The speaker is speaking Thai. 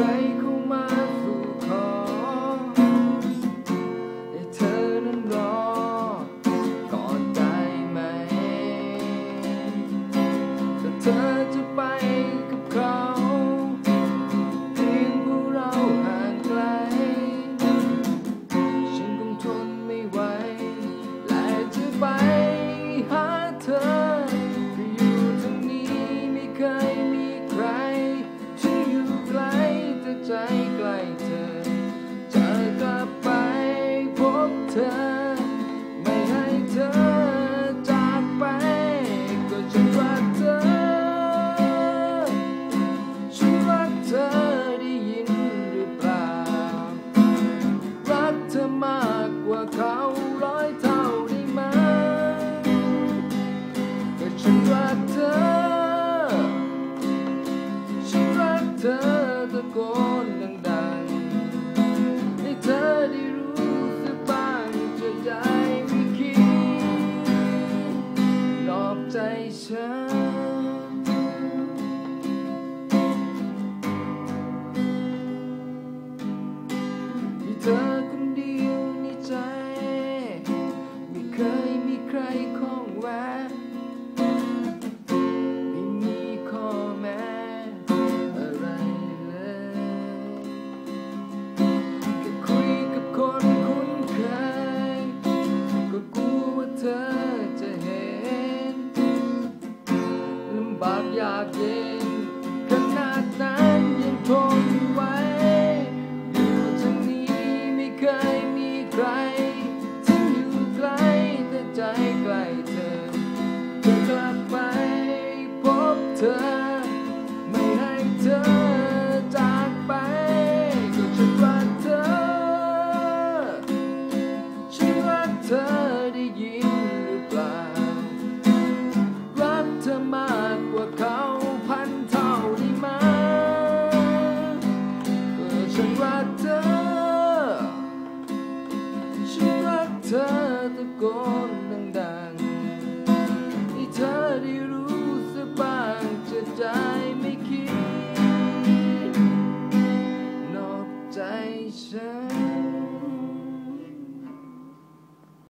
ใจเข้ามาสู่ขอให้เธอนั้นรอกอนได้ไหมถ้าเธอจะไปกับเขาเพีงพวกเราห่างไกล ฉันคงทนไม่ไหว เธอ จะกไปพบเธอ ไม่ให้เธอจากไป ก็ฉันรักเธอ ฉันรักเธอได้ยินหรือเปล่า รักเธอมากกว่าเขาร้อยเท่าได้ไหมก็ฉันรัก ธอคนเดียวในใจ ไม่เคยมีใครข้องแวะไม่มีข้อแม้อะไรเลยแค่คุยกับคนคุ้นเคย ก็กลัวว่าเธอจะเห็นลำบากอยากเย็น เธอ ไม่ให้เธอจากไป ก็ฉันรักเธอ ฉันรักเธอได้ยินหรือเปล่า รักเธอมากกว่าเขาพันเท่าได้ไหมก็ฉันรักเธอ ฉันรักเธอตะโกน sun